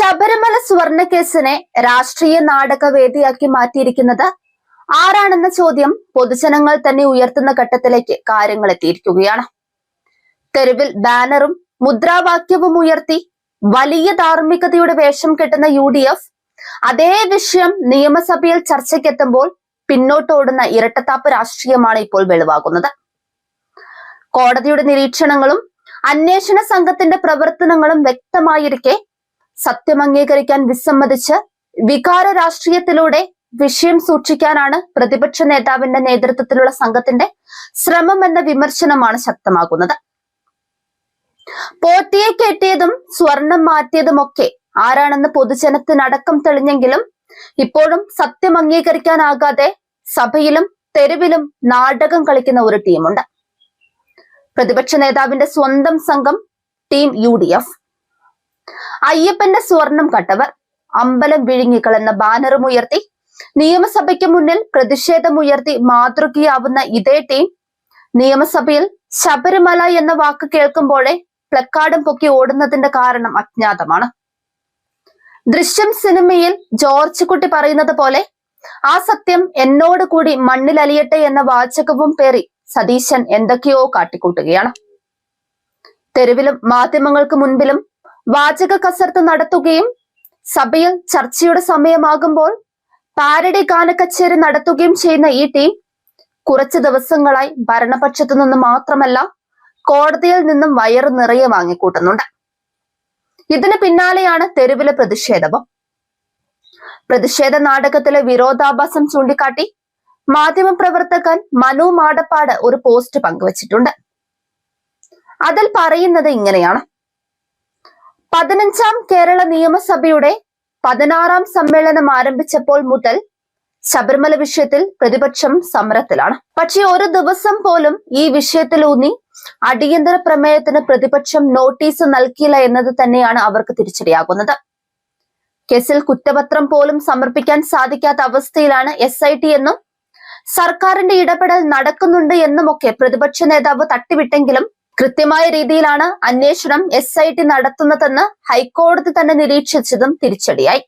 ശബരിമല സുവർണ കേസിനെ രാഷ്ട്രീയ നാടക വേദിയാക്കി മാറ്റിയിരിക്കുന്നത് ആരാണെന്ന ചോദ്യം പൊതുജനങ്ങൾ തന്നെ ഉയർത്തുന്ന ഘട്ടത്തിലേക്ക് കാര്യങ്ങൾ എത്തിയിരിക്കുകയാണ്. തെരുവിൽ ബാനറും മുദ്രാവാക്യവും ഉയർത്തി വലിയ ധാർമ്മികതയുടെ വേഷം കെട്ടുന്ന യു അതേ വിഷയം നിയമസഭയിൽ ചർച്ചയ്ക്കെത്തുമ്പോൾ പിന്നോട്ടോടുന്ന ഇരട്ടത്താപ്പ് രാഷ്ട്രീയമാണ് ഇപ്പോൾ വെളിവാകുന്നത്. കോടതിയുടെ നിരീക്ഷണങ്ങളും അന്വേഷണ സംഘത്തിന്റെ പ്രവർത്തനങ്ങളും വ്യക്തമായിരിക്കെ സത്യം അംഗീകരിക്കാൻ വിസമ്മതിച്ച് വികാര രാഷ്ട്രീയത്തിലൂടെ വിഷയം സൂക്ഷിക്കാനാണ് പ്രതിപക്ഷ നേതാവിന്റെ നേതൃത്വത്തിലുള്ള സംഘത്തിന്റെ ശ്രമം എന്ന വിമർശനമാണ് ശക്തമാകുന്നത്. പോറ്റിയെ കെട്ടിയതും സ്വർണം മാറ്റിയതുമൊക്കെ ആരാണെന്ന് പൊതുജനത്തിനടക്കം തെളിഞ്ഞെങ്കിലും ഇപ്പോഴും സത്യം അംഗീകരിക്കാനാകാതെ സഭയിലും തെരുവിലും നാടകം കളിക്കുന്ന ഒരു ടീമുണ്ട്. പ്രതിപക്ഷ നേതാവിന്റെ സ്വന്തം സംഘം ടീം യു ഡി എഫ്. അയ്യപ്പന്റെ സ്വർണം കട്ടവർ അമ്പലം വിഴുങ്ങിക്കളെന്ന എന്ന ബാനറും ഉയർത്തി നിയമസഭയ്ക്ക് മുന്നിൽ പ്രതിഷേധമുയർത്തി മാതൃകയാവുന്ന ഇതേ ടീം നിയമസഭയിൽ ശബരിമല എന്ന വാക്ക് കേൾക്കുമ്പോഴേ പ്ലക്കാർഡും പൊക്കി ഓടുന്നതിന്റെ കാരണം അജ്ഞാതമാണ്. ദൃശ്യം സിനിമയിൽ ജോർജ് കുട്ടി പറയുന്നത് പോലെ ആ സത്യം എന്നോട് കൂടി മണ്ണിലലിയട്ടെ എന്ന വാചകവും പേറി സതീശൻ എന്തൊക്കെയോ കാട്ടിക്കൂട്ടുകയാണ്. തെരുവിലും മാധ്യമങ്ങൾക്ക് മുൻപിലും വാചക കസർത്ത് നടത്തുകയും സഭയിൽ ചർച്ചയുടെ സമയമാകുമ്പോൾ പാരഡി ഗാനക്കച്ചേരി നടത്തുകയും ചെയ്യുന്ന ഈ ടീം കുറച്ച് ദിവസങ്ങളായി ഭരണപക്ഷത്തു നിന്ന് മാത്രമല്ല കോടതിയിൽ നിന്നും വയറ് നിറയെ വാങ്ങിക്കൂട്ടുന്നുണ്ട്. ഇതിന് പിന്നാലെയാണ് തെരുവിലെ പ്രതിഷേധവും. പ്രതിഷേധ നാടകത്തിലെ വിരോധാഭാസം ചൂണ്ടിക്കാട്ടി മാധ്യമപ്രവർത്തകൻ മനു മാടപ്പാട് ഒരു പോസ്റ്റ് പങ്കുവച്ചിട്ടുണ്ട്. അതിൽ പറയുന്നത് ഇങ്ങനെയാണ്. പതിനഞ്ചാം കേരള നിയമസഭയുടെ പതിനാറാം സമ്മേളനം ആരംഭിച്ചപ്പോൾ മുതൽ ശബരിമല വിഷയത്തിൽ പ്രതിപക്ഷം സമരത്തിലാണ്. പക്ഷേ ഒരു ദിവസം പോലും ഈ വിഷയത്തിലൂന്നി അടിയന്തര പ്രമേയത്തിന് പ്രതിപക്ഷം നോട്ടീസ് നൽകിയില്ല എന്നത് തന്നെയാണ് അവർക്ക് തിരിച്ചടിയാകുന്നത്. കേസിൽ കുറ്റപത്രം പോലും സമർപ്പിക്കാൻ സാധിക്കാത്ത അവസ്ഥയിലാണ് എസ് എന്നും സർക്കാരിന്റെ ഇടപെടൽ നടക്കുന്നുണ്ട് എന്നുമൊക്കെ പ്രതിപക്ഷ നേതാവ് തട്ടിവിട്ടെങ്കിലും കൃത്യമായ രീതിയിലാണ് അന്വേഷണം എസ് ഐ ടി നടത്തുന്നതെന്ന് ഹൈക്കോടതി തന്നെ നിരീക്ഷിച്ചതും തിരിച്ചടിയായി.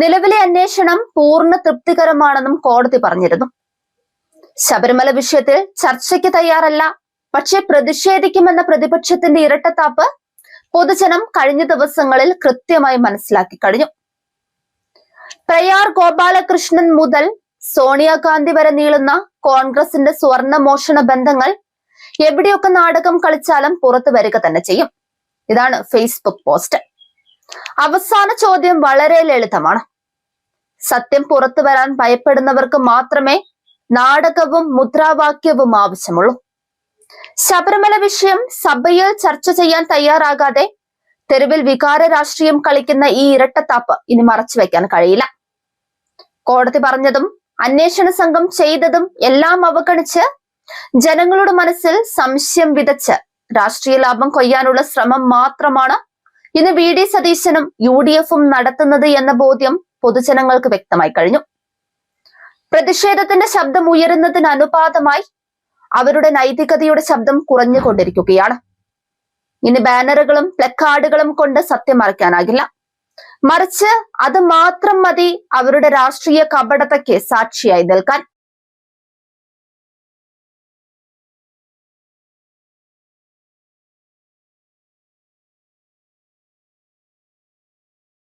നിലവിലെ അന്വേഷണം പൂർണ തൃപ്തികരമാണെന്നും കോടതി പറഞ്ഞിരുന്നു. ശബരിമല വിഷയത്തിൽ ചർച്ചയ്ക്ക് തയ്യാറല്ല പക്ഷെ പ്രതിഷേധിക്കുമെന്ന പ്രതിപക്ഷത്തിന്റെ ഇരട്ടത്താപ്പ് പൊതുജനം കഴിഞ്ഞ ദിവസങ്ങളിൽ കൃത്യമായി മനസ്സിലാക്കി കഴിഞ്ഞു. പ്രയാർ ഗോപാലകൃഷ്ണൻ മുതൽ സോണിയാഗാന്ധി വരെ നീളുന്ന കോൺഗ്രസിന്റെ സ്വർണ മോഷണ ബന്ധങ്ങൾ എവിടെയൊക്കെ നാടകം കളിച്ചാലും പുറത്തു വരിക തന്നെ ചെയ്യും. ഇതാണ് ഫേസ്ബുക്ക് പോസ്റ്റ് അവസാന ചോദ്യം വളരെ ലളിതമാണ്. സത്യം പുറത്തു വരാൻ ഭയപ്പെടുന്നവർക്ക് മാത്രമേ നാടകവും മുദ്രാവാക്യവും ആവശ്യമുള്ളൂ. ശബരിമല വിഷയം സഭയിൽ ചർച്ച ചെയ്യാൻ തയ്യാറാകാതെ തെരുവിൽ വികാര രാഷ്ട്രീയം കളിക്കുന്ന ഈ ഇരട്ടത്താപ്പ് ഇനി മറച്ചു വെക്കാൻ കഴിയില്ല. കോടതി പറഞ്ഞതും അന്വേഷണ സംഘം ചെയ്തതും എല്ലാം അവഗണിച്ച് ജനങ്ങളുടെ മനസ്സിൽ സംശയം വിതച്ച് രാഷ്ട്രീയ ലാഭം കൊയ്യാനുള്ള ശ്രമം മാത്രമാണ് ഇന്ന് വി ഡി സതീശനും യു ഡി എഫും നടത്തുന്നത് എന്ന ബോധ്യം പൊതുജനങ്ങൾക്ക് വ്യക്തമായി കഴിഞ്ഞു. പ്രതിഷേധത്തിന്റെ ശബ്ദം ഉയരുന്നതിന് അനുപാതമായി അവരുടെ നൈതികതയുടെ ശബ്ദം കുറഞ്ഞുകൊണ്ടിരിക്കുകയാണ്. ഇനി ബാനറുകളും പ്ലക്കാർഡുകളും കൊണ്ട് സത്യം മറയ്ക്കാനാകില്ല. മറിച്ച് അത് മാത്രം മതി അവരുടെ രാഷ്ട്രീയ കപടതയ്ക്ക് സാക്ഷിയായി നിൽക്കാൻ.